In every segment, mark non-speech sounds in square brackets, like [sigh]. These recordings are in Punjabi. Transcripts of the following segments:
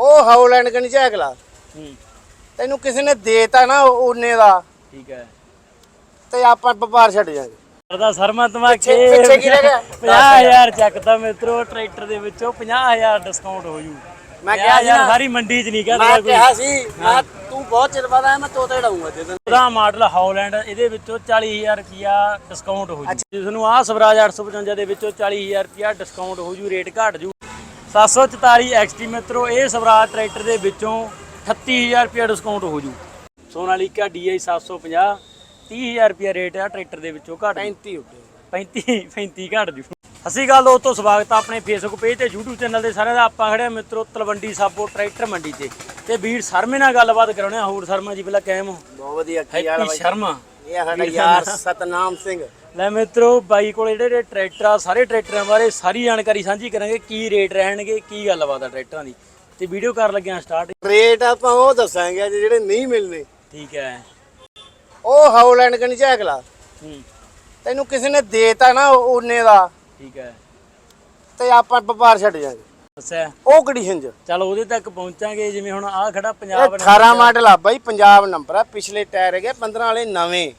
ਉਹ ਹਾਉਲੈਂਡ ਕਨੀ ਝੈਕਲਾ ਹੂੰ। ਤੈਨੂੰ ਕਿਸੇ ਨੇ ਦੇਤਾ ਨਾ ਉਹਨੇ ਦਾ। ਠੀਕ ਹੈ। ਤੇ ਆਪਾਂ ਵਪਾਰ ਛੱਡ ਜਾਾਂਗੇ। ਉਹਦਾ ਸਰਮਾ ਧਮਾਕੇ। ਪਿੱਛੇ- ਪਿੱਛੇ ਕੀ ਰਹਿ ਗਿਆ? 50000 ਚੱਕਦਾ ਮਿੱਤਰੋ ਟਰੈਕਟਰ ਦੇ ਵਿੱਚੋਂ 50000 ਡਿਸਕਾਊਂਟ ਹੋ ਜੂ। ਮੈਂ ਕਿਹਾ ਸੀ ਨਾ ਸਾਰੀ ਮੰਡੀ 'ਚ ਨਹੀਂ ਮੈਂ ਕਰਦਾ ਕੋਈ। ਕਿਹਾ ਸੀ ਮੈਂ ਤੂੰ ਬਹੁਤ ਚਿਰ ਬਾਅਦ ਆਇਆ ਮੈਂ ਤੋਤੇ ਡਾਉਂਗਾ ਤੇ। ਉਹਦਾ ਮਾਡਲ ਹਾਲੈਂਡ ਇਹਦੇ ਵਿੱਚੋਂ 40000 ਰੁਪਿਆ ਡਿਸਕਾਊਂਟ ਹੋ ਜੂ। ਜਿਸ ਨੂੰ ਆਹ ਸਵਰਾਜ 855 ਦੇ ਵਿੱਚੋਂ 40000 ਰੁਪਿਆ ਡਿਸਕਾਊਂਟ ਹੋ ਜੂ ਰੇਟ ਘਟ ਜੂ। 744 ਐਕਸਟੀ ਮਿੱਤਰੋ ਇਹ ਸਵਰਾਜ ਟਰੈਕਟਰ ਦੇ ਵਿੱਚੋਂ 38000 ਰੁਪਿਆ ਡਿਸਕਾਊਂਟ ਹੋ ਜੂ। ਸੋਨਾਲੀਕਾ DI 750 30000 ਰੁਪਿਆ ਰੇਟ ਆ ਟਰੈਕਟਰ ਦੇ ਵਿੱਚੋਂ ਘਟ ਜੂ। 35 ਉੱਤੇ 35 35 ਘੱਟ ਜੂ। ਅਸੀਂ ਗੱਲ ਦੋਸਤੋ ਸਵਾਗਤ ਆ ਆਪਣੇ ਫੇਸਬੁੱਕ ਪੇਜ ਤੇ YouTube ਚੈਨਲ ਤੇ ਸਾਰਿਆਂ ਦਾ। ਆਪਾਂ ਖੜਿਆ ਮਿੱਤਰੋ ਤਲਵੰਡੀ ਸਾਬੋ ਟਰੈਕਟਰ ਮੰਡੀ ਤੇ। ਤੇ ਵੀਰ ਸ਼ਰਮੇ ਨਾਲ ਗੱਲਬਾਤ ਕਰਾਉਣੇ ਹੋਰ ਸ਼ਰਮਾ ਜੀ ਪਹਿਲਾਂ ਕਾਇਮ ਹੋ? ਬਹੁਤ ਵਧੀਆ ਕੀ ਹਾਲ ਸ਼ਰਮਾ। ਇਹ ਸਾਡਾ ਯਾਰ ਸਤਨਾਮ ਸਿੰਘ। ਲੈ ਮਿੱਤਰੋ ਬਾਈ ਕੋਲ ਜਿਹੜੇ ਜਿਹੜੇ ਟਰੈਕਟਰ ਆ ਸਾਰੇ ਟਰੈਕਟਰਾਂ ਬਾਰੇ ਸਾਰੀ ਜਾਣਕਾਰੀ ਸਾਂਝੀ ਕਰਾਂਗੇ ਕੀ ਰੇਟ ਰਹਿਣਗੇ ਕੀ ਗੱਲਬਾਤ ਆ ਟਰੈਕਟਰਾਂ ਦੀ। ਤੇ ਵੀਡੀਓ ਕਰ ਲੱਗੇ ਆ ਸਟਾਰਟ ਰੇਟ ਆਪਾਂ ਉਹ ਦੱਸਾਂਗੇ ਅੱਜ ਜਿਹੜੇ ਨਹੀਂ ਮਿਲਨੇ। ਠੀਕ ਹੈ। ਉਹ ਹਾਉਲੈਂਡ ਕਨੀ ਝੈਕਲਾ ਹੂੰ। ਤੈਨੂੰ ਕਿਸੇ ਨੇ ਦੇਤਾ ਨਾ ਉਹਨੇ ਦਾ ਠੀਕ ਹੈ। ਤੇ ਆਪਾਂ ਵਪਾਰ ਛੱਡ ਜਾਾਂਗੇ। ਅੱਛਾ। ਉਹ ਕੰਡੀਸ਼ਨ 'ਚ ਚਲ ਉਹਦੇ ਤੱਕ ਪਹੁੰਚਾਂਗੇ ਜਿਵੇਂ ਹੁਣ ਆ ਖੜਾ ਪੰਜਾਬ 18 ਮਾਡਲ ਆ ਬਾਈ ਪੰਜਾਬ ਨੰਬਰ ਆ ਪਿਛਲੇ ਟਾਇਰ ਹੈਗੇ 15 ਵਾਲੇ ਨਵੇਂ।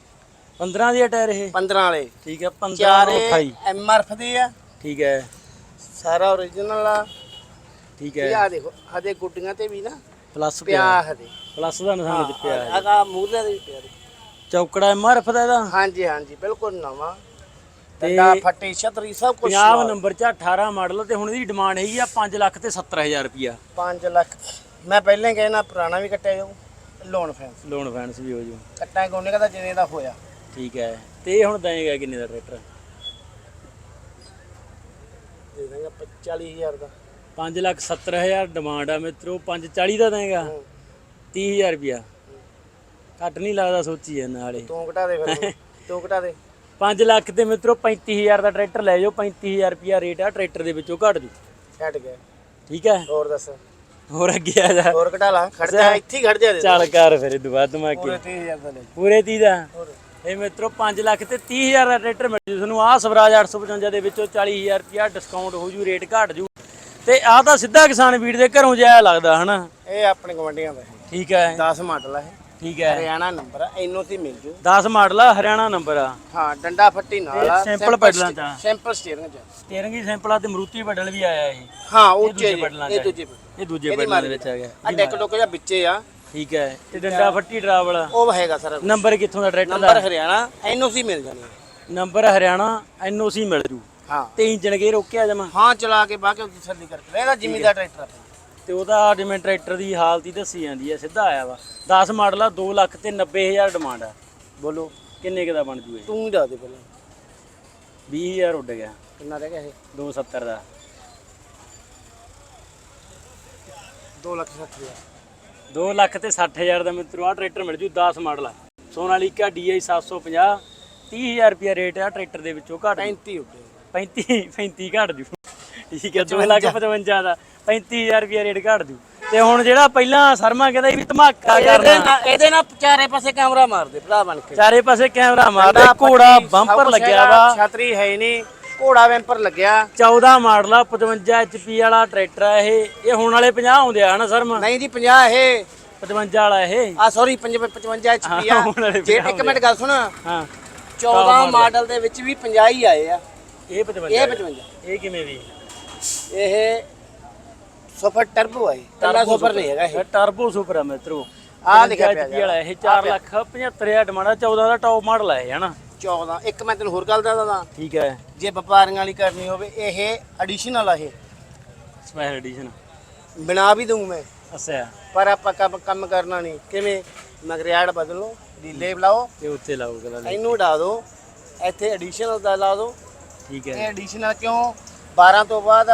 15 ਦੀ ਟਾਇਰ ਇਹ? 15 ਵਾਲੇ। ਠੀਕ ਹੈ 15 ਚਾਰੇ 28 ਐਮਆਰਐਫ ਦੇ ਆ। ਠੀਕ ਹੈ। ਸਾਰਾ ਓਰੀਜਨਲ ਆ। ਠੀਕ ਇਹ ਹੈ ਆ ਦੇਖੋ ਹਦੇ ਗੁੱਡੀਆਂ ਤੇ ਵੀ ਨਾ ਪਲੱਸ ਪਿਆ। ਹਦੇ ਪਲੱਸ ਦਾ। ਨਿਸ਼ਾਨ ਤੇ ਪਿਆ ਹੈ ਆਗਾ ਮੂਹਰੇ ਦੇ ਵੀ ਪਿਆ। ਚੌਕੜਾ ਐਮਆਰਐਫ ਦਾ ਇਹਦਾ? ਹਾਂਜੀ ਹਾਂਜੀ ਬਿਲਕੁਲ ਨਵਾਂ। ਤੇ ਫੱਟੀ ਛਤਰੀ ਸਭ ਕੁਝ 50 ਨੰਬਰ ਚ 18 ਮਾਡਲ ਤੇ ਹੁਣ ਇਹਦੀ ਡਿਮਾਂਡ ਹੈਗੀ ਆ 5 ਲੱਖ ਤੇ 70000 ਰੁਪਿਆ 5 ਲੱਖ। ਮੈਂ ਪਹਿਲਾਂ ਕਹਿਣਾ ਪੁਰਾਣਾ ਵੀ ਕੱਟਿਆ ਜਾਊ ਲੋਨ ਫੈਂਸ ਲੋਨ ਫਾਈਨੈਂਸ ਵੀ ਹੋ ਜੂ ਕੱਟਾਂ ਕੋਨੇ ਦਾ ਜਿਵੇਂ ਦਾ ਹੋਇਆ। ਠੀਕ ਹੈ। ਤੇ ਇਹ ਹੁਣ ਦੇਗਾ ਕਿੰਨੇ ਦਾ ਟਰੈਕਟਰ? ਦੇ ਦਾਂਗਾ 45000 ਦਾ। 5 ਲੱਖ 70000 ਡਿਮਾਂਡ ਆ ਮਿੱਤਰੋ 540 ਦਾ ਦੇਗਾ 30000 ਰੁਪਿਆ ਘੱਟ ਨਹੀਂ ਲੱਗਦਾ ਸੋਚੀ ਜਾਂਦਾ ਨਾਲੇ। ਤੂੰ ਘਟਾ ਦੇ ਫਿਰ [laughs] ਤੂੰ ਘਟਾ ਦੇ। 5 ਲੱਖ ਤੇ ਮਿੱਤਰੋ 35000 ਦਾ ਟਰੈਕਟਰ ਲੈ ਜਾਓ। 35000 ਰੁਪਿਆ ਰੇਟ ਆ ਟਰੈਕਟਰ ਦੇ ਵਿੱਚੋਂ ਘੱਟ ਜੂ। ਛੱਡ ਗਿਆ। ਠੀਕ ਹੈ। ਹੋਰ ਦੱਸ। ਹੋਰ ਅੱਗੇ ਆ ਜਾ। ਹੋਰ ਘਟਾ ਲਾ। ਖੜ ਜਾ ਇੱਥੇ ਹੀ ਖੜ ਜਾ ਚੱਲ ਕਰ ਫਿਰ ਦੁਬਾਰਾ ਧਮਾਕੇ ਪੂਰੇ 30000 ਦਾ ਲੈ। ਪੂਰੇ 30 ਦਾ? ਹੋਰ। ਇਹ ਮਿੱਤਰੋ 5 ਲੱਖ ਤੇ 30000 ਦਾ ਟਰੈਕਟਰ ਮਿਲ ਜੂ ਤੁਹਾਨੂੰ। ਆਹ ਸਵਰਾਜ 855 ਦੇ ਵਿੱਚੋਂ 40000 ਰੁਪਿਆ ਡਿਸਕਾਊਂਟ ਹੋ ਜੂ ਰੇਟ ਘਟ ਜੂ। ਤੇ ਆਹ ਤਾਂ ਸਿੱਧਾ ਕਿਸਾਨ ਵੀਰ ਦੇ ਘਰੋਂ ਜਾਇਆ ਲੱਗਦਾ ਹਨਾ? ਇਹ ਆਪਣੇ ਗਵੰਡੀਆਂ ਦਾ ਹੈ। ਠੀਕ ਹੈ। 10 ਮਾਡਲ ਹੈ। ਠੀਕ ਹੈ। ਹਰਿਆਣਾ ਨੰਬਰ ਆ ਇਹਨੂੰ ਤੇ ਮਿਲ ਜੂ। 10 ਮਾਡਲ ਆ ਹਰਿਆਣਾ ਨੰਬਰ ਆ। ਹਾਂ ਡੰਡਾ ਫੱਟੀ ਨਾਲ ਆ ਸਿੰਪਲ ਪੈਡਲਾਂ ਚ ਆ। ਸਿੰਪਲ ਸਟੀਅਰਿੰਗ ਚ ਸਟੀਅਰਿੰਗ ਹੀ ਸਿੰਪਲ ਆ ਤੇ ਮਰੂਤੀ ਬਡਲ ਵੀ ਆਇਆ ਇਹ ਹਾਂ ਉੱਚੇ ਚ ਇਹ ਆ। ਦੂਜੇ ਇਹ ਦੂਜੇ ਬਡਲਾਂ ਦੇ ਵਿੱਚ ਆ ਗਿਆ। ਆ ਡੈਕ ਡੋਕ ਜਿਹਾ ਵਿੱਚੇ ਆ। ਠੀਕ ਹੈ। ਤੇ ਡੰਡਾ ਫੱਟੀ ਡਰਾਵਲ ਉਹ ਹੈਗਾ ਸਾਰਾ। ਨੰਬਰ ਕਿੱਥੋਂ ਦਾ ਟਰੈਕਟਰ ਨੰਬਰ ਦਾ ਹਰਿਆਣਾ ਐਨਓਸੀ ਮਿਲ ਜਾਣੀ। ਨੰਬਰ ਹਰਿਆਣਾ ਐਨਓਸੀ ਮਿਲ ਜੂ। ਹਾਂ। ਤੇ ਇੰਜਣ ਗੇ ਰੋਕਿਆ ਜਮਾ? ਹਾਂ ਚਲਾ ਕੇ ਬਾਕੀ ਤਸੱਲੀ ਕਰਕੇ। ਇਹਦਾ ਜ਼ਿਮੀਦਾਰ ਟਰੈਕਟਰ ਆ। ਤੇ ਉਹਦਾ ਜਿਵੇਂ ਟਰੈਕਟਰ ਦੀ ਹਾਲਤ ਹੀ ਦੱਸੀ ਜਾਂਦੀ ਹੈ ਸਿੱਧਾ ਆਇਆ ਵਾ। 10 ਮਾਡਲ ਆ 2 ਲੱਖ ਤੇ 90000 ਡਿਮਾਂਡ ਆ। ਬੋਲੋ ਕਿੰਨੇ ਕੁ ਦਾ ਬਣ ਜੂ ਇਹ? ਤੂੰ ਹੀ ਦੱਸ ਦੇ ਪਹਿਲਾਂ। 20000 ਉੱਡ ਗਿਆ। ਕਿੰਨਾ ਰਹਿ ਗਿਆ ਇਹ? 270 ਦਾ। 2 ਲੱਖ 60 ਹਜ਼ਾਰ। 2 ਲੱਖ ਤੇ 60000 ਦਾ ਮਿੱਤਰੋ ਆ ਟਰੈਕਟਰ ਮਿਲ ਜੂ 10 ਮਾਡਲ ਆ। ਸੋਨਾਲੀਕਾ DI 750 30000 ਰੁਪਿਆ ਰੇਟ ਆ ਟਰੈਕਟਰ ਦੇ ਵਿੱਚੋਂ ਘੱਟ 35 ਉੱਤੇ 35 35 ਘੱਟ ਜੂ। ਠੀਕ ਹੈ 2 ਲੱਖ 55 ਦਾ 35000 ਰੁਪਿਆ ਰੇਟ ਘੱਟ ਜੂ। ਤੇ ਹੁਣ ਜਿਹੜਾ ਪਹਿਲਾਂ ਸਰਮਾ ਕਹਿੰਦਾ ਵੀ ਧਮਾਕਾ ਕਰਨਾ। ਇਹਦੇ ਨਾਲ ਚਾਰੇ ਪਾਸੇ ਕੈਮਰਾ ਮਾਰ ਦੇ ਭਰਾ ਬਣ ਕੇ। ਚਾਰੇ ਪਾਸੇ ਕੈਮਰਾ ਮਾਰਦਾ ਘੋੜਾ ਬੰਪਰ ਲੱਗਿਆ ਵਾ। ਛਤਰੀ ਹੀ ਨਹੀਂ। ਘੋੜਾ ਵੈਂਪਰ ਲੱਗਿਆ। 14 ਮਾਡਲ ਆ 55 HP ਵਾਲਾ ਟਰੈਕਟਰ ਆ ਇਹ। ਇਹ ਹੁਣ ਵਾਲੇ 50 ਆਉਂਦੇ ਆ ਹਨਾ ਸਰਮਾ ਨਹੀਂ ਜੀ 50 ਇਹ। 55 ਵਾਲਾ ਇਹ। ਆ ਸੌਰੀ 55 HP ਆ। ਹਾਂ, ਜੇ ਇੱਕ ਮਿੰਟ ਗੱਲ ਸੁਣ। ਹਾਂ। 14 ਮਾਡਲ। ਦੇ ਵਿੱਚ ਵੀ 50 ਹੀ ਆਏ ਆ। ਇਹ 55 ਇਹ 55 ਇਹ ਕਿਵੇਂ ਵੀ ਇਹ ਸੁਪਰ ਟਰਬੋ ਹੈ ਕੱਲਾ ਸੁਪਰ ਨਹੀਂ ਹੈਗਾ ਇਹ। ਟਰਬੋ ਸੁਪਰ ਆ ਮਿੱਤਰੋ। ਆਹ ਲਿਖਿਆ 55 ਪਿਆ ਇਹ 4 ਲੱਖ 75000 ਡਿਮਾਂਡ ਆ 14 ਦਾ ਟੌਪ ਮਾਡਲ ਆ ਇਹ ਹਨਾ? 14 ਇੱਕ ਮੈਂ ਤੈਨੂੰ ਹੋਰ ਗੱਲ ਦੱਸਦਾ ਠੀਕ ਹੈ। ਜੇ ਵਪਾਰੀਆਂ ਵਾਲੀ ਕਰਨੀ ਹੋਵੇ ਇਹ ਐਡੀਸ਼ਨਲ ਆ ਇਹ। ਸਪੈਸ਼ਲ ਐਡੀਸ਼ਨ ਬਣਾ ਵੀ ਦੂੰ ਮੈਂ। ਅੱਛਾ। ਪਰ ਆਪਾਂ ਕੰਮ ਕੰਮ ਕਰਨਾ ਨਹੀਂ। ਕਿਵੇਂ? ਮਗਰਿਆੜ ਬਦਲ ਡੀਲੇ ਬੁਲਾਓ ਤੇ ਉੱਤੇ ਲਾਓ ਗੱਲ ਇਹਨੂੰ ਉਡਾ ਦਿਓ ਇੱਥੇ ਐਡੀਸ਼ਨਲ ਦਾ ਲਾ ਦਿਓ ਠੀਕ ਇਹ ਹੈ ਐਡੀਸ਼ਨਲ ਕਿਉਂ? 12 ਤੋਂ ਬਾਅਦ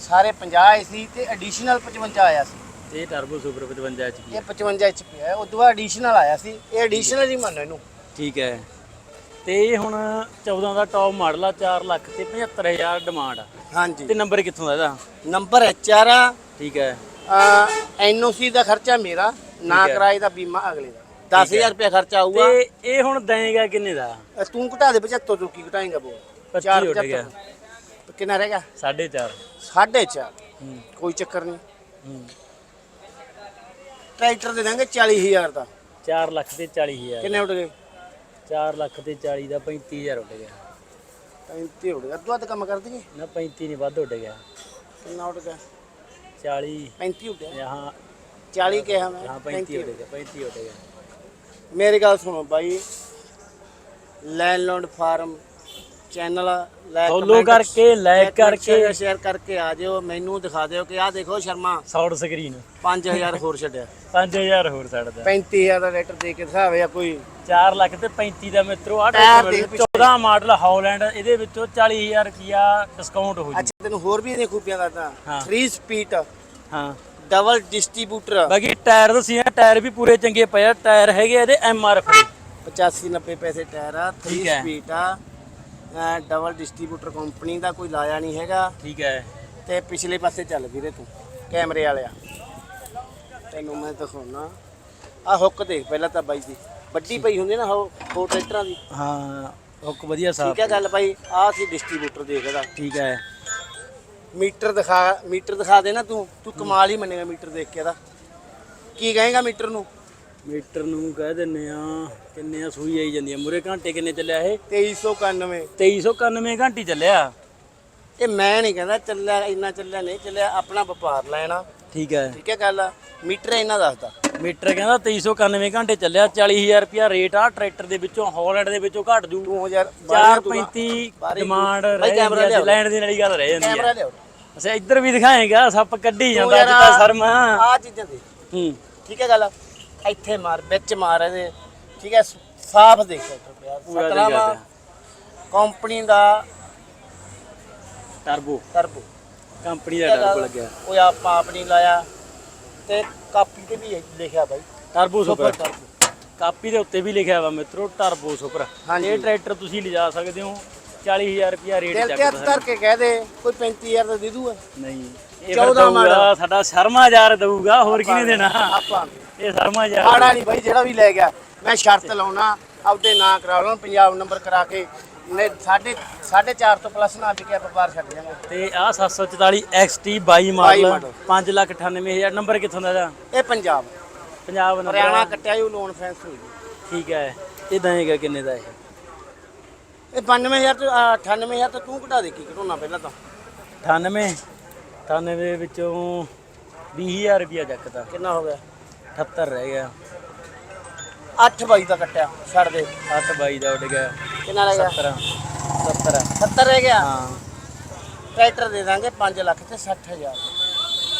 ਸਾਰੇ 50 ਆਏ ਸੀ ਤੇ ਐਡੀਸ਼ਨਲ 55 ਆਇਆ ਸੀ। ਤੇ ਇਹ ਟਰਬੋ ਸੁਪਰ 55 HP ਇਹ 55 HP ਹੈ ਉਦੋਂ ਬਾਅਦ ਐਡੀਸ਼ਨਲ ਆਇਆ ਸੀ। ਇਹ ਐਡੀਸ਼ਨਲ ਹੀ ਮੰਨੋ ਇਹਨੂੰ। ਠੀਕ ਹੈ। ਤੇ ਇਹ ਹੁਣ 14 ਦਾ ਟੌਪ ਮਾਡਲ ਆ 4 ਲੱਖ ਤੇ 75000 ਡਿਮਾਂਡ ਆ। ਹਾਂਜੀ। ਤੇ ਨੰਬਰ ਕਿੱਥੋਂ ਦਾ ਇਹਦਾ? ਨੰਬਰ ਐਚਆਰ ਆ। ਠੀਕ ਹੈ। ਐਨਓਸੀ ਦਾ ਖਰਚਾ ਮੇਰਾ ਨਾ ਕਿਰਾਏ ਦਾ ਬੀਮਾ ਅਗਲੇ ਦਾ। 10000 ਰੁਪਏ ਖਰਚਾ ਆਊਗਾ। ਤੇ ਇਹ ਹੁਣ ਦੇਗਾ ਕਿੰਨੇ ਦਾ? ਤੂੰ ਘਟਾ ਦੇ 75 ਤੋਂ ਕੀ ਘਟਾਏਗਾ ਬੋ 25 ਉੱਡ ਗਿਆ ਕਿੰਨਾ ਰਹਿ ਗਿਆ? 4.5 4.5 ਹੂੰ। ਕੋਈ ਚੱਕਰ ਨਹੀਂ। ਹੂੰ। ਟਰੈਕਟਰ ਦੇ ਦਾਂਗੇ 40000 ਦਾ। 4 ਲੱਖ ਤੇ 40000 ਕਿੰਨੇ ਉੱਡ ਗਏ? 4 ਲੱਖ ਤੇ 40 ਦਾ 35000 ਉੱਡ ਗਿਆ। 35 ਉੱਡ ਗਿਆ। ਤੂੰ ਅੱਧ ਕੰਮ ਕਰ ਦਈਏ? ਨਾ 35 ਨਹੀਂ ਵੱਧ ਉੱਡ ਗਿਆ। ਕਿੰਨਾ ਉੱਡ ਗਿਆ? 40 35 ਉੱਡਿਆ ਯਹਾਂ 40 ਕਿਹਾ ਮੈਂ। ਯਹਾਂ 35 ਉੱਡ ਗਿਆ 35 ਉੱਡ ਗਿਆ। ਮੇਰੀ ਗੱਲ ਸੁਣੋ ਬਾਈ। Landlord farm channel like follow ਕਰਕੇ ਲਾਈਕ ਕਰਕੇ। ਸ਼ੇਅਰ ਕਰਕੇ ਆ ਜਿਓ ਮੈਨੂੰ ਦਿਖਾ ਦਿਓ ਕਿ ਆਹ ਦੇਖੋ ਸ਼ਰਮਾ। ਸਾਊਂਡ ਸਕਰੀਨ 5000 ਹੋਰ ਛੱਡਿਆ। [laughs] 5000 ਹੋਰ ਛੱਡਦਾ। 35000 ਦਾ ਰੇਟਰ ਦੇ ਕੇ ਦਿਖਾਵੇ ਆ ਕੋਈ। 4 ਲੱਖ ਤੇ 35 ਦਾ ਮਿੱਤਰੋ ਆ ਟਾਇਰ ਦੇਖ ਪਿੱਛੇ। 14 ਮਾਡਲ ਹਾਲੈਂਡ ਇਹਦੇ ਵਿੱਚੋਂ 40000 ਰੁਪਿਆ ਡਿਸਕਾਊਂਟ ਹੋ ਜੂ। ਅੱਛਾ ਤੈਨੂੰ ਹੋਰ ਵੀ ਇਹਦੀਆਂ ਖੂਬੀਆਂ ਦੱਸਦਾ। ਹਾਂ। 3 ਸਪੀਡ ਹਾਂ। ਡਬਲ ਡਿਸਟ੍ਰੀਬਿਊਟਰ ਬਾਕੀ ਟਾਇਰ ਦੱਸੀ ਆ ਟਾਇਰ ਵੀ ਪੂਰੇ ਚੰਗੇ ਪਏ ਆ। ਟਾਇਰ ਹੈਗੇ ਇਹਦੇ ਐਮ ਆਰ ਐਫ ਦੇ 85 90 ਪੈਸੇ ਟਾਇਰ ਆ 3 ਠੀਕ ਹੈ। ਸਪੀਡ ਆ। ਡਬਲ ਡਿਸਟ੍ਰੀਬਿਊਟਰ ਕੰਪਨੀ ਦਾ ਕੋਈ ਲਾਇਆ ਨਹੀਂ ਹੈਗਾ। ਠੀਕ ਹੈ। ਤੇ ਪਿਛਲੇ ਪਾਸੇ ਚੱਲ ਵੀਰੇ ਤੂੰ ਕੈਮਰੇ ਵਾਲਿਆ। ਤੈਨੂੰ ਮੈਂ ਦਿਖਾਉਣਾ। ਆ ਹੁੱਕ ਦੇਖ ਪਹਿਲਾਂ ਤਾਂ ਬਾਈ ਦੀ। ਵੱਡੀ ਪਈ ਹੁੰਦੀ ਨਾ ਉਹ ਹੋ ਟਰੈਕਟਰਾਂ ਦੀ। ਹਾਂ ਹੁੱਕ ਵਧੀਆ ਸਾਫ਼ ਠੀਕ ਹੈ ਗੱਲ ਬਾਈ ਆ ਸੀ ਡਿਸਟ੍ਰੀਬਿਊਟਰ ਦੇਖ ਇਹਦਾ। ਠੀਕ ਹੈ। ਮੀਟਰ ਦਿਖਾ ਮੀਟਰ ਦਿਖਾ ਦੇ ਨਾ ਤੂੰ। ਤੂੰ ਕਮਾਲ ਹੀ ਮੰਨੇਗਾ ਮੀਟਰ ਦੇਖ ਕੇ ਇਹਦਾ। ਕੀ ਕਹੇਗਾ ਮੀਟਰ ਨੂੰ? ਮੀਟਰ ਨੂੰ ਕਹਿ ਦਿੰਨੇ ਆ ਕਿੰਨੇ ਆ ਸੂਈ ਆਈ ਜਾਂਦੀ ਆ। ਮੁਰੇ ਘੰਟੇ ਕਿੰਨੇ ਚੱਲਿਆ ਇਹ? 2391 2391 ਘੰਟੇ ਚੱਲਿਆ? ਇਹ ਮੈਂ ਨਹੀਂ ਕਹਿੰਦਾ ਚੱਲਿਆ ਇੰਨਾ ਚੱਲਿਆ ਨਹੀਂ ਚੱਲਿਆ ਆਪਣਾ ਵਪਾਰ ਲੈਣਾ ਠੀਕ ਹੈ। ਠੀਕ ਹੈ ਗੱਲ ਮੀਟਰ ਇੰਨਾ ਦੱਸਦਾ। ਮੀਟਰ ਕਹਿੰਦਾ 2391 ਘੰਟੇ ਚੱਲਿਆ 40000 ਰੁਪਿਆ ਰੇਟ ਆ ਟਰੈਕਟਰ ਦੇ ਵਿੱਚੋਂ ਹਾਲੈਂਡ ਦੇ ਵਿੱਚੋਂ ਘਟ ਜੂ। ਤੂੰ ਯਾਰ 435 ਬਾਹਰ ਹੀ ਡਿਮਾਂਡ ਕੈਮਰਾ ਲੈਣ ਦੀ ਵਾਲੀ ਗੱਲ ਰਹਿ ਜਾਂਦੀ ਕੈਮਰਾ ਲਿਆਓ ਅੱਛਾ ਇੱਧਰ ਵੀ ਦਿਖਾਏਗਾ ਸੱਪ ਕੱਢੀ ਜਾਂਦਾ ਅੱਜ ਤਾਂ ਸ਼ਰਮਾ ਆ। ਚੀਜ਼ਾਂ ਦੇ ਹੂੰ। ਠੀਕ ਹੈ ਗੱਲ ਇੱਥੇ ਮਾਰ ਵਿੱਚ ਮਾਰ ਇਹਦੇ। ਠੀਕ ਹੈ ਸਾਫ਼ ਦੇਖ ਹੋ ਪੂਰਾ ਕੰਪਨੀ ਦਾ ਟਰਬੋ। ਟਰਬੋ। ਕੰਪਨੀ ਦਾ ਟਰਬੋ ਲੱਗਿਆ। ਉਹ ਆਪਾਂ ਆਪ ਨਹੀਂ ਲਾਇਆ। ਤੇ ਕਾਪੀ ਤੇ ਵੀ ਲਿਖਿਆ ਬਾਈ। ਟਰਬੋ ਸੁਪਰ ਕਾਪੀ ਦੇ ਉੱਤੇ ਵੀ ਲਿਖਿਆ ਵਾ ਮਿੱਤਰੋ ਟਰਬੋ ਸੁਪਰ। ਇਹ ਟਰੈਕਟਰ ਤੁਸੀਂ ਲਿਜਾ ਸਕਦੇ ਹੋ। 40000 ਰੁਪਿਆ ਰੇਟ ਦਿਲ ਤੇ ਧਰ ਕੇ ਕਹਿ ਦੇ ਕੋਈ 35000 ਦਾ ਦੇ ਦੂਗਾ। ਨਹੀਂ ਇਹ 14 14 ਮਾਡਲ। ਸਾਡਾ ਸ਼ਰਮਾ ਯਾਰ ਦਊਗਾ ਹੋਰ ਕਿਹਨੇ ਦੇਣਾ? ਆਪਾਂ ਇਹ ਸ਼ਰਮਾ ਯਾਰ ਆੜਾ ਨਹੀਂ ਬਾਈ ਜਿਹੜਾ ਵੀ ਲੈ ਗਿਆ। ਮੈਂ ਸ਼ਰਤ ਲਾਉਣਾ ਆਪਦੇ ਨਾਂ ਕਰਾ ਲਵਾਂ ਪੰਜਾਬ ਨੰਬਰ ਕਰਾ ਕੇ ਨੇ ਸਾਢੇ ਸਾਢੇ ਚਾਰ ਤੋਂ ਪਲੱਸ ਨਾ ਵਿਕਿਆ ਵਪਾਰ ਛੱਡ ਜਾਵਾਂਗੇ। ਤੇ ਆ 744 XT 22 ਮਾਡਲ ਮਾਡਲ। 598000 ਨੰਬਰ ਕਿੱਥੋਂ ਦਾ ਇਹਦਾ? ਇਹ ਪੰਜਾਬ। ਪੰਜਾਬ ਨੰਬਰ। ਹਰਿਆਣਾ ਕੱਟਿਆ ਯੂ ਲੋਨ ਫੈਂਸ ਹੋਈ ਠੀਕ ਹੈ। ਕਿੰਨੇ ਦਾ ਇਹ? ਇਹ 92000 ਤੋਂ ਆਹ 98000 ਤੋਂ ਤੂੰ ਘਟਾ ਦੇ ਕੀ ਘਟਾਉਣਾ ਪਹਿਲਾਂ ਤਾਂ? 98 98 ਦੇ ਵਿੱਚੋਂ 20000 ਰੁਪਿਆ ਚੱਕਦਾ। ਕਿੰਨਾ ਹੋ ਗਿਆ? 78 ਰਹਿ ਗਿਆ। 8 ਬਾਈ ਦਾ ਕੱਟਿਆ ਛੱਡ ਦੇ। 8 22 ਦਾ ਉੱਡ ਗਿਆ। ਕਿੰਨਾ ਰਹਿ ਗਿਆ? 17 17 70 ਰਹਿ ਗਿਆ? ਹਾਂ। ਟਰੈਕਟਰ ਦੇ ਦਾਂਗੇ 5 ਲੱਖ ਤੇ 60000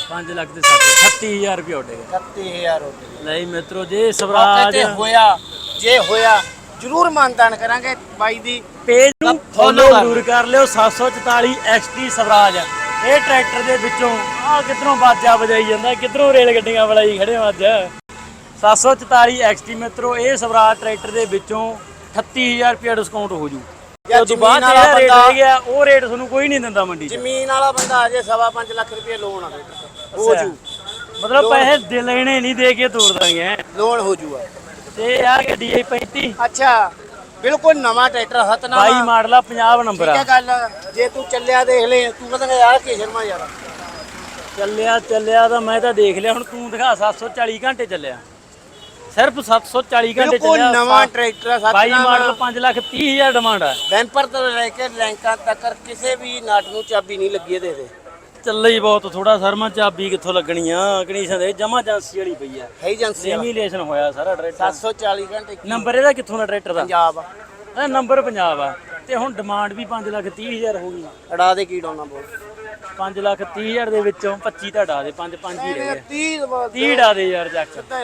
5 ਲੱਖ ਦੇ 7 38000 ਰੁਪਿਆ ਉੱਡ ਗਿਆ। 37000 ਹੋ ਗਏ ਨਹੀਂ ਮਿੱਤਰੋ ਜੇ ਸਵਰਾਜ ਤੇ ਹੋਇਆ ਜੇ ਹੋਇਆ ਜ਼ਰੂਰ ਮਾਨਦਾਨ ਕਰਾਂਗੇ ਬਾਈ ਦੀ। ਪੇਜ ਨੂੰ ਫੋਲੋ ਜ਼ਰੂਰ ਕਰ ਲਿਓ 744 XT ਸਵਰਾਜ। ਇਹ ਟਰੈਕਟਰ ਦੇ ਵਿੱਚੋਂ ਆ ਕਿਧਰੋਂ ਬਾਜਾ ਵਜਾਈ ਜਾਂਦਾ ਕਿਧਰੋਂ ਰੇਲ ਗੱਡੀਆਂ ਵਲਾਈ ਖੜੇ ਹੋ ਅੱਜ? 744 XT ਮਿੱਤਰੋ ਇਹ ਸਵਰਾਜ ਟਰੈਕਟਰ ਦੇ ਵਿੱਚੋਂ 38000 ਰੁਪਏ ਡਿਸਕਾਊਂਟ ਹੋ ਜੂ। ਤੋਂ ਬਾਅਦ ਜਿਹੜਾ ਰੇਟ ਰਹਿ ਗਿਆ ਉਹ ਰੇਟ ਤੁਹਾਨੂੰ ਕੋਈ ਨਹੀਂ ਦਿੰਦਾ ਮੰਡੀ 'ਚ। ਜ਼ਮੀਨ ਵਾਲਾ ਬੰਦਾ ਆ ਜੇ ਸਵਾ ਪੰਜ ਲੱਖ ਰੁਪਏ ਲੋਨ ਆ ਹੋ। ਜੂ। ਮਤਲਬ ਪੈਸੇ ਦੇ ਲੈਣੇ ਨਹੀਂ ਦੇ ਕੇ ਤੋੜ ਦਾਂਗੇ ਲੋਨ ਹੋ ਜੂਗਾ। ਤੇ ਆ ਗੱਡੀ ਆਈ 35 ਅੱਛਾ। ਬਿਲਕੁਲ ਨਵਾਂ ਟਰੈਕਟਰ 22 ਹਤਨਾਮਾ ਮਾਡਲ ਆ 50 ਨੰਬਰ ਆ। ਹੈ ਗੱਲ ਜੇ ਤੂੰ ਚੱਲਿਆ ਦੇਖ ਲੈ ਤੂੰ ਕਹਿੰਦਾ ਯਾਰ ਕੀ ਸ਼ਰਮਾ ਯਾਰ। ਚੱਲਿਆ ਚੱਲਿਆ ਤਾਂ ਮੈਂ ਤਾਂ ਦੇਖ ਲਿਆ ਹੁਣ ਤੂੰ ਦਿਖਾ 740 ਘੰਟੇ ਚੱਲਿਆ। ਸਿਰਫ 740 ਘੰਟੇ ਬਿਲਕੁਲ ਚੱਲਿਆ ਨਵਾਂ ਟਰੈਕਟਰ ਆ 22 ਮਾਡਲ ਸਤਨਾਮਾ 5 ਲੱਖ 30 ਹਜ਼ਾਰ ਡਿਮਾਂਡ ਆ। ਬੈਂਪਰ ਤੋਂ ਲੈ ਕੇ ਲੈਂਕਾਂ ਤੱਕ ਕਿਸੇ ਵੀ ਨਟ ਨੂੰ ਚਾਬੀ ਨਹੀਂ ਲੱਗੀ ਇਹਦੇ ਤੇ। ਚੱਲੇ ਹੀ ਬਹੁਤ ਥੋੜਾ ਸਰਮਾ ਚਾਬੀ ਕਿੱਥੋਂ ਲੱਗਣੀ ਆ ਕੰਡੀਸ਼ਨ ਦੇ ਜਮਾ ਜਾਂਸੀ ਵਾਲੀ ਪਈ ਆ। ਹੈ ਏਜੰਸੀ ਵਾਲਾ। ਸਿਮੀਲੇਸ਼ਨ ਹੋਇਆ ਸਾਰਾ ਟਰੈਕਟਰ। 740 ਘੰਟੇ ਨੰਬਰ ਇਹਦਾ ਕਿੱਥੋਂ ਦਾ ਟਰੈਕਟਰ ਦਾ? ਪੰਜਾਬ ਇਹ ਨੰਬਰ ਪੰਜਾਬ ਆ। ਤੇ ਹੁਣ ਡਿਮਾਂਡ ਵੀ 5 ਲੱਖ 30 ਹਜ਼ਾਰ ਹੋ ਗਈ। ਅੜਾ ਦੇ ਕੀ ਡਾਉਣਾ ਬੋਲ। 5 ਲੱਖ 30 ਹਜ਼ਾਰ ਦੇ ਵਿੱਚੋਂ 25 ਤਾਂ ਡਾ ਦੇ 5 5 ਹੀ ਰਹਿ ਗਏ। 30 30 ਡਾ ਦੇ ਯਾਰ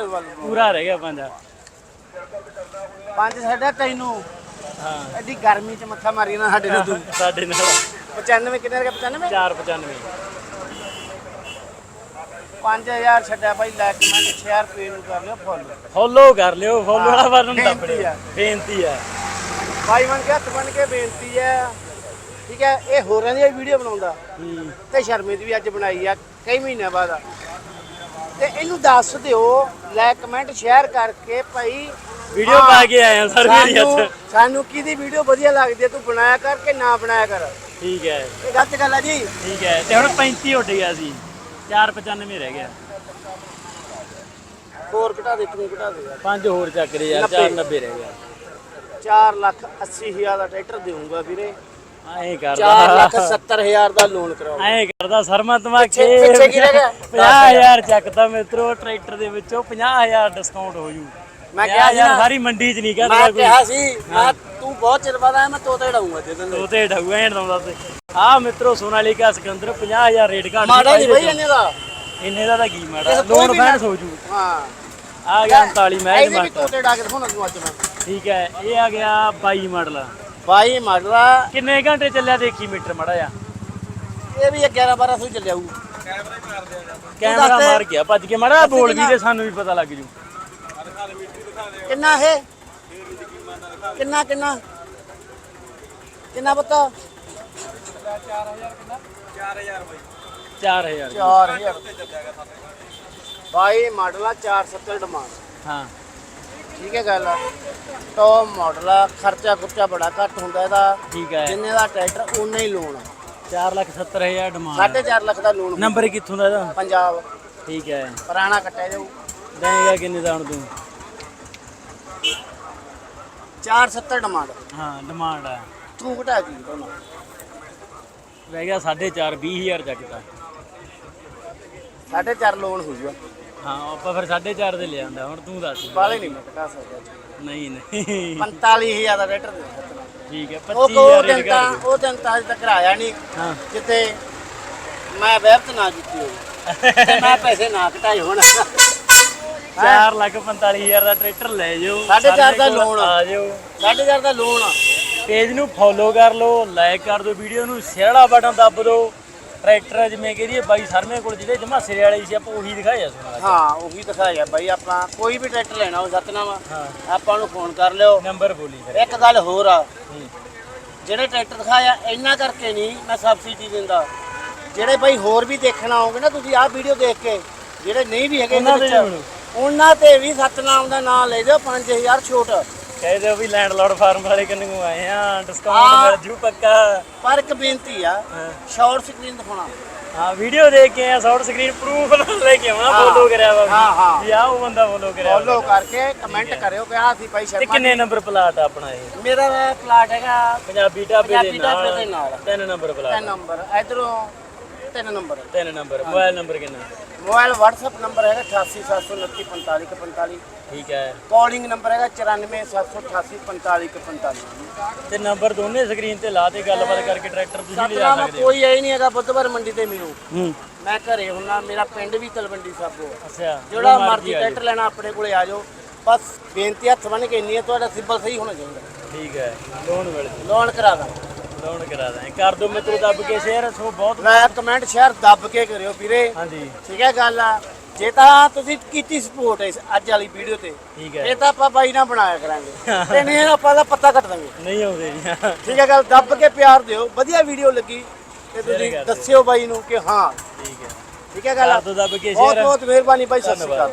ਬੋਲ। ਪੂਰਾ ਰਹਿ ਗਿਆ ਪੰਜਾ। ਪੰਜ ਸਾਡਾ ਤੈਨੂੰ। ਹਾਂ। ਐਡੀ ਗਰਮੀ ਚ ਮੱਥਾ ਮਾਰੀ ਨਾ ਸਾਡੇ ਨਾਲ ਤੂੰ। ਸਾਡੇ ਨਾਲ। 95 ਕਿੰਨੇ ਰੁਪਏ 95 495 5000 ਛੱਡਿਆ ਭਾਈ ਲੈ ਕੇ ਮੈਂ 6000 ਰੁਪਏ ਨੂੰ ਕਰ ਲਿਓ ਫੁੱਲ। ਫੋਲੋ ਕਰ ਲਿਓ ਫੋਲੋ ਵਾਲਾ ਬਟਨ ਦੱਬ ਬੇਨਤੀ ਲਿਓ ਆ। ਬੇਨਤੀ ਆ। ਭਾਈ ਮਨ ਕੇ ਹੱਥ ਬਣ ਕੇ ਬੇਨਤੀ ਹੈ ਠੀਕ ਹੈ ਇਹ ਹੋਰਾਂ ਦੀ ਵੀਡੀਓ ਬਣਾਉਂਦਾ। ਹੂੰ। ਤੇ ਸ਼ਰਮੇ ਦੀ ਵੀ ਅੱਜ ਬਣਾਈ ਆ ਕਈ ਮਹੀਨਿਆਂ ਬਾਅਦ ਆ। ਤੇ ਇਹਨੂੰ ਦੱਸ ਦਿਓ ਲਾਈਕ ਕਮੈਂਟ ਸ਼ੇਅਰ ਕਰਕੇ ਭਾਈ ਵੀਡੀਓ ਹਾਂ, ਪਾ ਕੇ ਆਏ ਆ ਸਰ ਮੇਰੀ ਸਾਨੂੰ- ਅੱਜ ਸਾਨੂੰ ਕਿਹਦੀ ਵੀਡੀਓ ਵਧੀਆ ਲੱਗਦੀ ਹੈ ਤੂੰ ਬਣਾਇਆ ਕਰ ਕਿ ਨਾ ਬਣਾਇਆ ਕਰ? ਠੀਕ ਹੈ। ਇਹ ਗਲਤ ਗੱਲ ਆ ਜੀ। ਠੀਕ ਹੈ ਤੇ ਹੁਣ 35 ਉੱਡ ਗਿਆ ਸੀ। 495 ਰਹਿ ਗਿਆ। ਹੋਰ ਘਟਾ ਦੇ ਤੂੰ ਘਟਾ ਦੇ। ਯਾਰ ਪੰਜ ਹੋਰ ਚੱਕ ਦੇ ਯਾਰ 490 ਰਹਿ ਗਿਆ। 4 ਲੱਖ 80 ਹਜ਼ਾਰ ਦਾ ਟਰੈਕਟਰ ਦੇਊਂਗਾ ਵੀਰੇ। ਐਂ 4 ਕਰਦਾ ਲੱਖ 70 ਹਜ਼ਾਰ ਦਾ ਲੋਨ ਕਰਾਓ ਐਂ ਕਰਦਾ ਸਰਮਾ ਤਮਾ ਕੇ ਪਿੱਛੇ- ਪਿੱਛੇ ਕੀ ਰਹਿ ਗਿਆ? 50000 ਚੱਕਦਾ ਮਿੱਤਰੋ ਟਰੈਕਟਰ ਦੇ ਵਿੱਚੋਂ 50000 ਡਿਸਕਾਊਂਟ ਹੋ ਜੂ। ਮੈਂ ਕਿਹਾ ਸੀ ਯਾਰ ਨਾ ਸਾਰੀ ਮੰਡੀ 'ਚ ਨਹੀਂ ਕਹਦਾ ਕੋਈ। ਕਿਹਾ ਸੀ ਮੈਂ ਤੂੰ ਬਹੁਤ ਚਿਰ ਬਾਅਦ ਆਇਆ ਮੈਂ ਤੋਤੇ ਡਾਉਂਗਾ ਦੇ ਦਿੰਦੇ ਤੋਤੇ ਢਾਊ ਐਂ ਲਾਉਂਦਾ ਤੇ ਆ ਮਿੱਤਰੋ ਸੋਨਾਲੀਕਾ ਸਿਕੰਦਰ 50000 ਰੇਟ ਘੱਟ ਮਾੜਾ ਨਹੀਂ ਬਈ ਇਹਨੇ ਦਾ। ਇੰਨੇ ਦਾ ਤਾਂ ਕੀ ਮਾੜਾ? ਲੋਨ ਫਾਈਨੈਂਸ ਹੋ ਜੂ। ਹਾਂ। ਆ ਗਿਆ 39 ਮੈਂ ਇਹਦੇ ਵੀ ਤੋਤੇ ਡਾ ਕੇ ਦਿਖਾਉਣਾ ਤੂੰ ਅੱਜ ਮੈਂ। ਠੀਕ ਹੈ ਇਹ ਆ ਗਿਆ 22 ਮਾਡਲ। ਬਾਈ ਮਾਡਲਾ ਕਿੰਨੇ ਘੰਟੇ ਚੱਲਿਆ ਦੇਖੀ ਮੀਟਰ ਮੜਾ ਜਾ ਇਹ ਵੀ 11 1200 ਚੱਲ ਜਾਊ ਕੈਮਰਾ ਦੱਸ। ਮਾਰ ਗਿਆ ਭੱਜ ਕੇ ਮੜਾ ਬੋਲ ਵੀ ਤੇ ਸਾਨੂੰ ਵੀ ਪਤਾ ਲੱਗ ਜੂ। ਕਿੰਨਾ ਇਹ? ਕਿੰਨਾ ਕਿੰਨਾ? ਕਿੰਨਾ ਪਤਾ? 4000 4000 ਬਾਈ। ਮਾਡਲਾ 470 ਡਿਮਾਂਡ ਹਾਂ। ਠੀਕ ਹੈ ਗੱਲ ਟੌਪ ਮਾਡਲ ਆ ਖਰਚਾ ਖੁਰਚਾ ਬੜਾ ਘੱਟ ਹੁੰਦਾ ਇਹਦਾ। ਠੀਕ ਹੈ। ਜਿੰਨੇ ਦਾ ਟਰੈਕਟਰ ਉਨਾ ਹੀ ਲੋਨ 470000 ਡਿਮਾਂਡ 4.5 ਲੱਖ ਦਾ ਲੋਨ ਨੰਬਰ ਕਿੱਥੋਂ ਦਾ ਇਹਦਾ? ਪੰਜਾਬ। ਠੀਕ ਹੈ। ਪੁਰਾਣਾ ਕੱਟਿਆ ਜਾਊ। ਦੇਂਗਾ ਕਿੰਨੇ ਦਾ ਹੁਣ ਤੂੰ? 470 ਡਿਮਾਂਡ ਹਾਂ ਡਿਮਾਂਡ ਆ। ਤੂੰ ਘਟਾ ਕੀ ਦੋਨੋਂ ਰਹਿ ਗਿਆ 4.5 20000 ਚੱਕਦਾ 4.5 ਲੋਨ ਹੋ ਜੂਗਾ। ਹਾਂ ਆਪਾਂ ਫਿਰ 4.5 ਦੇ ਲਿਆਂਦਾ ਹੁਣ ਤੂੰ ਦੱਸ। ਬਾਲੇ ਨਹੀਂ ਮੈਂ ਘਟਾ ਸਕਦਾ। ਨਹੀਂ ਨਹੀਂ। 45000 ਦਾ ਰੇਟਰ ਦੇ ਦਿੱਤਾ। ਠੀਕ ਹੈ ਉਹ 25000 ਕੋ ਰੇਟ ਦਿਨ ਤਾਂ ਕਰ ਉਹ ਦਿਨ ਤਾਂ ਅਜੇ ਤੱਕ ਆਇਆ ਨਹੀਂ। ਹਾਂ। ਜਿੱਤੇ ਮੈਂ ਵਹਿਬਤ ਨਾ ਕੀਤੀ ਹੋਈ ਤੇ ਮੈਂ ਪੈਸੇ ਨਾ ਘਟਾਏ ਹੋਣ। 4 ਲੱਖ 45000 ਦਾ ਟਰੈਕਟਰ ਲੈ ਜਾਓ ਸਾਢੇ ਚਾਰ ਸਾਡੇ ਦਾ ਕੋਲ loan ਆ। ਆ ਜਾਓ। 4.5 ਦਾ ਲੋਨ ਆ। ਪੇਜ ਨੂੰ ਫੋਲੋ ਕਰ ਲਓ ਲਾਈਕ ਕਰ ਦਿਓ ਵੀਡੀਓ ਨੂੰ ਸ਼ੇਅਰ ਵਾਲਾ ਬਟਨ ਦੱਬ ਦਿਓ। ਟਰੈਕਟਰ ਜਿਵੇਂ ਕਹਦੀਏ ਬਾਈ ਸਰਮੇ ਕੋਲ ਜਿਹੜੇ ਜਮਾ ਸਿਰੇ ਵਾਲੇ ਸੀ ਆਪਾਂ ਉਹੀ ਦਿਖਾਇਆ ਸੁਣਾ ਹਾਂ ਉਹੀ ਦਿਖਾਇਆ ਬਾਈ ਆਪਾਂ ਕੋਈ ਵੀ ਟਰੈਕਟਰ ਲੈਣਾ ਹੋ ਸਤਨਾਮ ਆਪਾਂ ਨੂੰ ਫੋਨ ਕਰ ਲਿਓ। ਨੰਬਰ ਬੋਲੀ ਫਿਰ। ਇੱਕ ਗੱਲ ਹੋਰ ਆ। ਜਿਹੜੇ ਟਰੈਕਟਰ ਦਿਖਾਇਆ ਇੰਨਾ ਕਰਕੇ ਨਹੀਂ ਮੈਂ ਸਬਸਿਡੀ ਦਿੰਦਾ। ਜਿਹੜੇ ਬਾਈ ਹੋਰ ਵੀ ਦੇਖਣ ਆਓਗੇ ਨਾ ਤੁਸੀਂ ਆਹ ਵੀਡੀਓ ਦੇਖ ਕੇ ਜਿਹੜੇ ਨਹੀਂ ਵੀ ਹੈਗੇ ਉਹਨਾਂ ਤੇ ਵੀ ਸਤਨਾਮ ਦਾ ਨਾਮ ਲੈ ਦਿਓ 5000 ਛੋਟ। ਕਹਿ ਦਿਓ ਵੀ ਲੈਂਡਲੋਰਡ ਫਾਰਮ ਵਾਲੇ ਕੰਨੂ ਆਏ ਆ। ਡਿਸਕਾਊਂਟ ਮਿਲ ਜੂ ਪੱਕਾ ਪਰ ਇੱਕ ਬੇਨਤੀ ਆ। ਸ਼ਾਰਟ ਸਕਰੀਨ ਦਿਖਾਉਣਾ ਹਾਂ ਵੀਡੀਓ ਦੇਖ ਕੇ ਆ ਸ਼ਾਰਟ ਸਕਰੀਨ ਪ੍ਰੂਫ ਨਾਲ ਲੈ ਕੇ ਆਉਣਾ। ਫੋਲੋ ਕਰਿਆ ਵਾ ਹਾਂ, ਹਾਂ। ਵੀ ਆ ਉਹ ਬੰਦਾ ਫੋਲੋ ਕਰਿਆ। ਫੋਲੋ ਕਰਕੇ ਕਮੈਂਟ ਕਰਿਓ ਕਿ ਆਹ ਸੀ ਭਾਈ ਤੇ ਸ਼ਰਮਾ ਕਿੰਨੇ ਨੰਬਰ ਪਲਾਟ ਆ ਆਪਣਾ ਇਹ ਮੇਰਾ ਪਲਾਟ ਹੈਗਾ ਪੰਜਾਬੀ ਢਾਬੇ ਦੇ ਪੰਜਾਬੀ ਢਾਬੇ ਦੇ ਨਾਲ ਨਾਲ। ਤਿੰਨ ਨੰਬਰ ਤਿੰਨ ਪਲਾਟ ਨੰਬਰ ਇਧਰੋਂ ਤਿੰਨ ਨੰਬਰ ਤਿੰਨ ਨੰਬਰ ਮੋਬਾਈਲ ਨੰਬਰ ਕਿੰਨਾ ਮੋਬਾਈਲ WhatsApp ਨੰਬਰ ਹੈਗਾ 8879455145 ਠੀਕ ਹੈ। ਕਾਲਿੰਗ ਨੰਬਰ ਹੈਗਾ 9478845545 ਤੇ ਨੰਬਰ ਦੋਨੇ ਸਕਰੀਨ ਤੇ ਲਾ ਤੇ ਗੱਲਬਾਤ ਕਰਕੇ ਟਰੈਕਟਰ ਤੁਸੀਂ ਲਿਜਾ ਸਤਨਾਮ ਸਕਦੇ ਹੋ। ਕੋਈ ਐ ਨਹੀਂ ਹੈਗਾ ਬੁੱਧਵਾਰ ਮੰਡੀ ਤੇ ਮਿਲੂ। ਹੂੰ। ਮੈਂ ਘਰੇ ਹੁੰਨਾ ਮੇਰਾ ਪਿੰਡ ਵੀ ਤਲਵੰਡੀ ਸਾਬੋ ਅੱਛਾ ਜਿਹੜਾ ਮਰਜ਼ੀ ਆ ਜਾਓ। ਟਰੈਕਟਰ ਲੈਣਾ ਆਪਣੇ ਕੋਲੇ ਆ ਜਾਓ। ਬਸ ਬੇਨਤੀ ਹੱਥ ਬੰਨ ਕੇ ਇੰਨੀ ਹੈ ਤੁਹਾਡਾ ਸਿਬਲ ਸਹੀ ਹੋਣਾ ਚਾਹੀਦਾ। ਠੀਕ ਹੈ ਲੋਨ ਮਿਲ ਜੂ। ਲੋਨ ਕਰਾ ਦਾਂ। ਲੋਨ ਕਰਾ ਦਾਂ। ਕਰ ਦੋ ਮਿੱਤਰੋ ਦੱਬ ਕੇ ਸ਼ੇਅਰ ਸੋ ਬਹੁਤ ਮੈਂ ਕਮੈਂਟ ਸ਼ੇਅਰ ਦੱਬ ਕੇ ਕਰਿਓ ਵੀਰੇ। ਹਾਂਜੀ। ਠੀਕ ਹੈ ਗੱਲ ਆ। ਜੇ ਤਾਂ ਤੁਸੀਂ ਕੀਤੀ ਸਪੋਰਟ ਇਸ ਅੱਜ ਵਾਲੀ ਵੀਡੀਓ ਤੇ ਠੀਕ ਹੈ। ਇਹ ਤਾਂ ਆਪਾਂ ਬਾਈ ਨਾਲ ਬਣਾਇਆ ਕਰਾਂਗੇ। [laughs] ਤੇ ਨਹੀਂ ਆਪਾਂ ਦਾ ਪੱਤਾ ਕੱਟ ਦਾਂਗੇ। ਨਹੀਂ ਆਉਂਦੇ ਜੀ। ਠੀਕ ਹੈ ਗੱਲ ਦੱਬ ਕੇ ਪਿਆਰ ਦਿਓ। ਵਧੀਆ ਵੀਡੀਓ ਲੱਗੀ। ਤੇ ਤੁਸੀਂ। ਦੱਸਿਓ ਬਾਈ ਨੂੰ ਕਿ ਹਾਂ। ਠੀਕ ਹੈ। ਠੀਕ ਹੈ ਗੱਲ। ਦੱਬ ਕੇ ਬਹੁਤ ਸ਼ੇਅਰ ਬਹੁਤ ਮਿਹਰਬਾਨੀ ਬਾਈ ਸਤਿ ਸ਼੍ਰੀ। ਅਕਾਲ।